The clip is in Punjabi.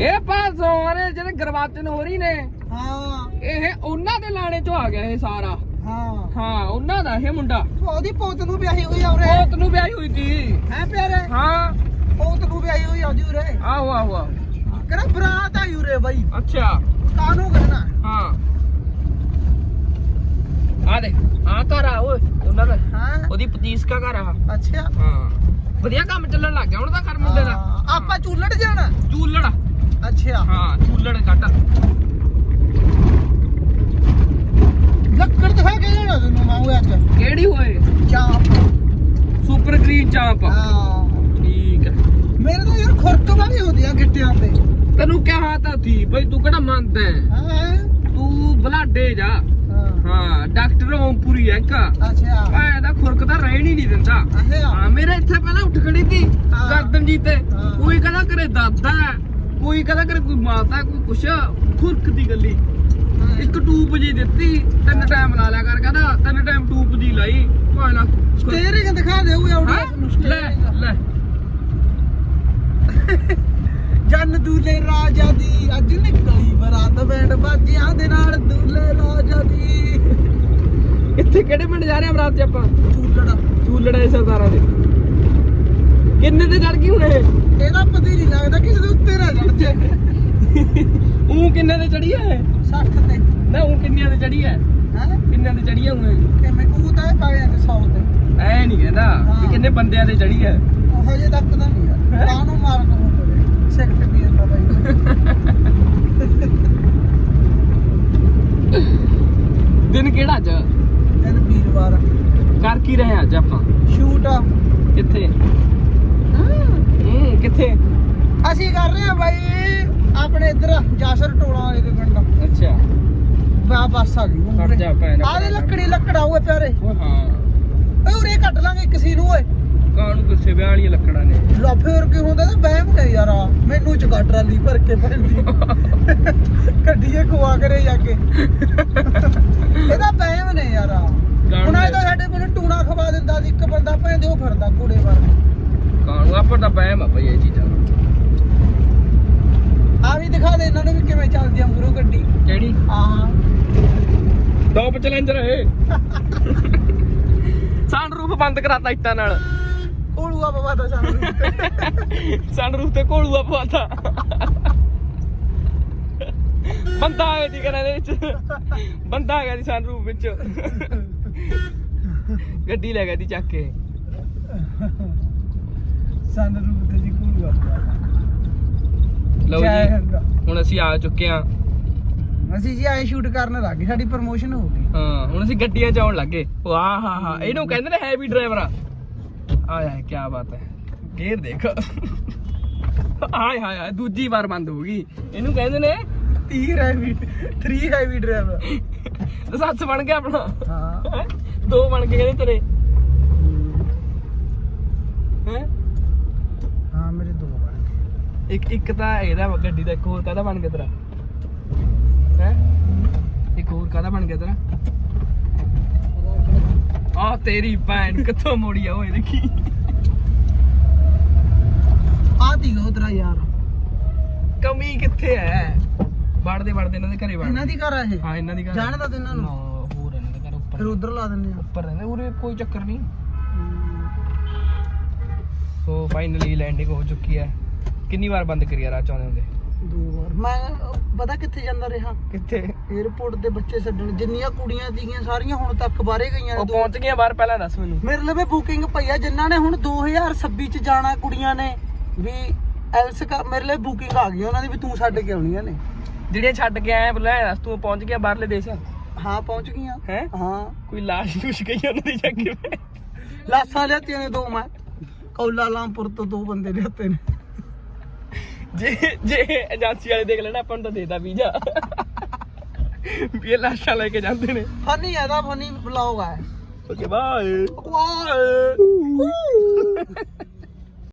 ਇਹ ਪਾਸੋਂ ਜਿਹੜੇ ਗਰਵਾਚਨ ਹੋ ਰਹੀ ਨੇ ਹਾਂ। ਇਹ ਉਹਨਾਂ ਦੇ ਲਾਣੇ ਚੋਂ ਆ ਗਿਆ ਇਹ ਸਾਰਾ। ਹਾਂ। ਹਾਂ ਉਹਨਾਂ ਦਾ ਇਹ ਮੁੰਡਾ। ਉਹਦੀ ਪੋਤ ਨੂੰ ਵਿਆਹੀ ਹੋਈ ਆ ਉਰੇ? ਪੋਤ ਨੂੰ ਵਿਆਹੀ ਹੋਈ ਸੀ। ਹੈ ਪਿਆਰੇ? ਹਾਂ। ਪੋਤ ਨੂੰ ਵਿਆਹੀ ਹੋਈ ਆ ਉਹਦੀ ਉਰੇ? ਆਹੋ ਆਹੋ ਆਹੋ। ਕਹਿੰਦਾ ਬਰਾਤ ਆਈ ਉਰੇ ਬਾਈ? ਅੱਛਾ। ਕਾਹਨੂੰ ਕਹਿਣਾ ਹਾਂ। ਆ ਦੇ ਆ ਘਰ ਆ ਓਏ ਉਹਨਾਂ ਦਾ। ਹਾਂ। ਉਹਦੀ ਪਤੀਸ ਕਾ ਘਰ ਆ ਅੱਛਾ। ਹਾਂ। ਵਧੀਆ ਕੰਮ ਚੱਲਣ ਲੱਗ ਗਿਆ ਹੁਣ ਤਾਂ ਘਰ ਮੁੰਡੇ ਦਾ। ਆਪਾਂ ਚੂਲੜ ਜਾਣਾ? ਚੂਲੜ। ਅੱਛਾ। ਹਾਂ ਚੂਲੜ ਕੱਟ ਲੱਕੜ ਦਿਖਾ ਕੇ ਜਾਣਾ ਤੈਨੂੰ ਮੈਂ ਉਹ ਅੱਜ। ਕਿਹੜੀ ਹੋਏ ਚਾਪ। Super green chaap. ਹਾਂ। ਠੀਕ ਹੈ ਮੇਰੇ ਤਾਂ ਯਾਰ ਖੁਰਕ ਵਾਲੀ ਹੁੰਦੀ ਆ ਗਿੱਟਿਆਂ ਤੇ। ਤੈਨੂੰ ਕਿਹਾ ਤਾਂ ਸੀ ਬਈ ਤੂੰ ਕਿਹੜਾ ਮੰਨਦਾ ਹੈ? ਹਾਂ ਤੂੰ ਬਲਾਡੇ ਜਾ। ਹਾਂ। ਡਾਕਟਰ ਓਮਪੁਰੀ ਹੈ ਇੱਕ। ਅੱਛਾ। ਭਾਂ ਦਾ ਖੁਰਕ ਤਾਂ ਰਹਿਣ ਹੀ ਨਹੀਂ ਦਿੰਦਾ। ਹਾਂ ਮੇਰੇ ਇੱਥੇ ਪਹਿਲਾਂ ਉੱਠ ਖੜੀ ਸੀ। ਗਰਦਨ ਜੀ ਤੇ। ਕੋਈ ਕਹਿੰਦਾ ਕਰੇ ਦਾਦਾ ਕੋਈ ਕਹਿੰਦਾ ਕਰੇ ਕੋਈ ਮਾਤਾ ਹੈ, ਕੋਈ ਕੁਛ ਖੁਰਕ ਦੀ ਗੱਲੀ। ਇੱਕ ਟੂਬ ਜੀ ਦਿੱਤੀ ਤਿੰਨ ਟਾਈਮ ਲਾ ਲਿਆ ਕਰ ਕਹਿੰਦਾ ਤਿੰਨ ਟਾਈਮ ਟੂਬ ਜੀ ਲਾਈ ਭਾਂ ਨਾ ਸਟੇਰਿੰਗ ਦਿਖਾ ਦੇ ਉਹ ਹਾਂ? ਆਉਣਾ ਲੈ ਲੈ। ਜਨ ਦੂਲੇ ਰਾਜਾ ਦੀ ਅੱਜ ਨਿਕਲੀ ਬਰਾਤ ਬੈਂਡ ਬਾਜਿਆਂ ਦੇ ਨਾਲ ਦੂਲੇ ਰਾਜਾ ਦੀ। ਇੱਥੇ ਕਿਹੜੇ ਪਿੰਡ ਜਾ ਰਹੇ ਆ ਬਰਾਤ ਚ ਆਪਾਂ? ਚੂਲੜਾ। ਚੂਲੜੇ ਸਰਦਾਰਾਂ ਦੇ। ਕਿੰਨੇ ਤੇ ਚੜ ਗਈ ਹੁਣ ਇਹ ਇਹਦਾ ਪਤਾ ਹੀ ਨਹੀਂ ਲੱਗਦਾ ਕਿਸੇ ਦੇ ਉੱਤੇ ਨਾ ਚੜ ਜੇ ਉਹ ਕਿੰਨੇ ਤੇ ਹੈ। 60 ਤੇ। ਨਾ ਉਹ ਕਿੰਨਿਆਂ ਤੇ ਚੜੀ ਹੈ? ਹੈ? ਕਿੰਨਿਆਂ ਤੇ ਚੜੀ ਹੈ ਇਹ? ਕਿਵੇਂ ਉਹ ਤਾਂ ਪਾਇਆ ਤੇ 100 ਤੇ। ਐ ਨਹੀਂ ਕਹਿੰਦਾ ਹਾਂ। ਕਿੰਨੇ ਬੰਦਿਆਂ ਤੇ ਚੜੀ ਹੈ। ਉਹ ਹਜੇ ਤੱਕ ਤਾਂ ਨਹੀਂ ਯਾਰ ਕਾਹਨੂੰ ਮਾਰ ਕਰੂ ਬੜੇ ਸੈਕਟ ਵੀ ਜਾਂਦਾ ਬਾਈ। ਦਿਨ ਕਿਹੜਾ ਅੱਜ? ਦਿਨ ਵੀਰਵਾਰ। ਕਰ ਕੀ ਰਹੇ ਅੱਜ ਆਪਾਂ? ਸ਼ੂਟ ਆ। ਕਿੱਥੇ? ਹੂੰ। ਕਿੱਥੇ? ਅਸੀਂ ਕਰ ਰਹੇ ਆ ਬਾਈ ਆਪਣੇ ਇੱਧਰ ਜਾਸਰ ਟੋਲਾ ਵਾਲੇ ਦੇ ਪਿੰਡ। ਬਾ ਬੱਸ ਆ ਗਈ ਖੜ ਜਾ ਭੈਣ ਲੱਕੜੀ ਲੱਕੜਾ ਹੋਏ ਪਿਆਰੇ। ਓਏ ਹਾਂ। ਓਏ ਉਰੇ ਕੱਟ ਲਾਂਗੇ ਕਿਸੇ ਨੂੰ ਓਏ ਕਾਹਨੂੰ ਗੁੱਸੇ ਵਿਆਹ ਵਾਲੀਆਂ ਲੱਕੜਾਂ ਨੇ। ਲਾ ਫੇਰ ਕੀ ਹੁੰਦਾ ਤਾਂ ਬਹਿਮ ਨੇ ਯਾਰ ਆ। ਮੈਨੂੰ ਚ ਗੱਡ ਟਰਾਲੀ ਭਰ ਕੇ ਪੈਂਦੀ ਕੱਢੀਏ ਖਵਾ ਕਰੇ ਜਾ ਕੇ। ਇਹਦਾ ਬਹਿਮ ਨੇ ਯਾਰ ਆ। ਹੁਣ ਤਾਂ ਸਾਡੇ ਕੋਲ ਟੂਣਾ ਖਵਾ ਦਿੰਦਾ ਸੀ ਇੱਕ ਬੰਦਾ ਭੈਂਦੇ ਉਹ ਫਿਰਦਾ ਕੂੜੇ ਵਰ ਕਾਹਨੂੰ ਆਪਾਂ ਤਾਂ ਬਹਿਮ ਆ ਭਈ ਇਹ ਚੀਜ਼ਾਂ ਦੇ ਇਹਨਾਂ ਨੂੰ ਵੀ ਕਿਵੇਂ ਚੱਲਦੀ ਆ ਮੂਰੋ ਗੱਡੀ? ਕਿਹੜੀ? ਆਹ। ਟੌਪ ਚੈਲੰਜਰ ਹੈ ਸਨਰੂਫ ਬੰਦ ਕਰਾਤਾ ਇੱਟਾਂ ਨਾਲ। ਕੋਲੂਆ ਬਾਬਾ ਦਾ ਸਾਨੂੰ ਸਨਰੂਫ ਤੇ ਕੋਲੂਆ ਪਵਾਤਾ। ਬੰਦਾ ਆ ਗਿਆ ਸੀ ਘਰਾਂ ਦੇ ਵਿੱਚ। ਬੰਦਾ ਆ ਗਿਆ ਸੀ ਸਨਰੂਫ ਵਿੱਚ। ਗੱਡੀ ਲੈ ਗਿਆ ਸੀ ਚੱਕ ਕੇ। ਸਾਨੂੰ ਰੂਪ ਤੇ ਜੀ ਕੋਲੂਆ ਲਓ ਜੈ ਜੀ ਹਿੰਦ। ਹੁਣ ਅਸੀਂ ਆ ਚੁੱਕੇ ਹਾਂ। ਅਸੀਂ ਜੀ ਆਏ ਸ਼ੂਟ ਕਰਨ ਲੱਗੇ ਸਾਡੀ ਪ੍ਰਮੋਸ਼ਨ ਹੋ ਗਈ। ਹਾਂ ਹੁਣ ਅਸੀਂ ਗੱਡੀਆਂ ਚ ਆਉਣ ਲੱਗੇ। ਵਾਹ ਹਾਂ ਹਾਂ ਇਹਨੂੰ ਕਹਿੰਦੇ ਨੇ ਹੈਵੀ ਡਰਾਈਵਰ ਆ। ਆਏ ਹਾਏ ਕੀ ਬਾਤ ਹੈ। ਗੇਅਰ ਦੇਖ। ਆਏ ਹਾਏ ਹਾਏ ਦੂਜੀ ਵਾਰ ਬੰਦ ਹੋ ਗਈ। ਇਹਨੂੰ ਕਹਿੰਦੇ ਨੇ 30 ਹੈਵੀ 3 ਹੈਵੀ ਡਰਾਈਵਰ ਸੱਸ ਬਣ ਗਿਆ ਆਪਣਾ। ਹਾਂ। ਹੈਂ? ਦੋ ਬਣ ਕੇ ਕਹਿੰਦੇ ਤੇਰੇ। ਹੈ? ਗਏ ਇੱਕ ਇੱਕ ਤਾਂ ਇਹਦਾ ਵਾ ਗੱਡੀ ਦਾ ਇੱਕ ਹੋਰ ਕਾਹਦਾ ਬਣ ਗਿਆ ਤੇਰਾ? ਹੈ? ਇੱਕ ਹੋਰ ਕਾਹਦਾ ਬਣ ਗਿਆ ਤੇਰਾ? ਆ ਤੇਰੀ ਭੈਣ ਕਿੱਥੋਂ ਮੋੜੀ ਆ ਓਏ ਦੇਖੀ। ਆ ਦੀ ਉਧਰਾ ਯਾਰ। ਕਮੀ ਕਿੱਥੇ ਹੈ ਵੜਦੇ ਵੜਦੇ ਇਹਨਾਂ ਦੇ ਘਰੇ ਵੜ ਇਹਨਾਂ ਦੀ ਘਰ ਆ ਇਹ? ਹਾਂ ਇਹਨਾਂ ਦੀ ਘਰ। ਜਾਣਦਾ ਤੂੰ ਇਹਨਾਂ ਨੂੰ? ਨਾ, ਹੋਰ ਇਹਨਾਂ ਦੇ ਘਰ ਉੱਪਰ। ਫਿਰ ਉਧਰ ਲਾ ਦਿੰਦੇ ਆ। ਉੱਪਰ ਰਹਿੰਦੇ ਉਰੇ ਕੋਈ ਚੱਕਰ ਨਹੀਂ। ਸੋ ਫਾਈਨਲੀ ਲੈਂਡਿੰਗ ਹੋ ਚੁੱਕੀ ਹੈ ਕਿੰਨੀ ਵਾਰ ਬੰਦ ਕਰੀ ਆ ਚਾਹੁੰਦੇ ਹੁੰਦੇ ਦੋ? ਵਾਰ। ਮੈਂ ਅਹ, ਪਤਾ ਕਿੱਥੇ ਜਾਂਦਾ ਰਿਹਾ? ਕਿੱਥੇ? 에어ਪੋਰਟ ਦੇ ਬੱਚੇ ਛੱਡਣ। ਜਿੰਨੀਆਂ ਕੁੜੀਆਂ ਸੀਗੀਆਂ ਸਾਰੀਆਂ ਹੁਣ ਤੱਕ ਬਾਹਰੇ ਗਈਆਂ ਉਹ ਨੇ ਪਹੁੰਚ ਗਈਆਂ ਬਾਹਰ ਪਹਿਲਾਂ ਦੱਸ ਮੈਨੂੰ। ਮੇਰੇ ਲਵੇ ਬੁਕਿੰਗ ਪਈ ਆ। ਜਿਨ੍ਹਾਂ ਨੇ ਹੁਣ 2026 ਚ ਜਾਣਾ ਕੁੜੀਆਂ ਨੇ ਵੀ ਐਲਸ ਮੇਰੇ ਲਈ ਬੁਕਿੰਗ ਆ ਗਈ। ਉਹਨਾਂ ਦੀ ਵੀ ਤੂੰ ਛੱਡ ਕੇ ਆਉਣੀਆਂ ਨੇ। ਜਿਹੜੀਆਂ ਛੱਡ ਕੇ ਆਏ ਬੁਲਾਇਆ ਦੱਸ ਤੂੰ ਪਹੁੰਚ ਗਿਆ ਬਾਹਰਲੇ ਦੇਸ਼? ਹਾਂ ਪਹੁੰਚ ਗਈਆਂ। ਹੈ? ਹਾਂ। ਕੋਈ ਲਾਸ਼ ਲੂਸ਼ ਗਈ ਉਹਨਾਂ ਦੀ ਜਾ ਕੇ? ਲਾਸਾਂ ਲਿਆਤੀਆਂ ਨੇ ਦੋ ਮੈਂ। ਕੌਲਾ ਲਾਮਪੁਰ ਤੋਂ ਦੋ ਬੰਦੇ ਲਿਆਤੇ ਨੇ। ਜੇ ਜੇ ਏਜੰਸੀ ਵਾਲੇ ਦੇਖ ਲੈਣਾ ਆਪਾਂ ਨੂੰ ਤਾਂ ਦੇਦਾ ਵੀਜ਼ਾ। ਵੀ ਇਹ ਲਾਸ਼ਾਂ ਲੈ ਕੇ ਜਾਂਦੇ ਨੇ। ਫਨੀ ਇਹਦਾ ਫਨੀ ਬਲੌਗ ਆ ਓਕੇ ਬਾਏ। ਵਾਹ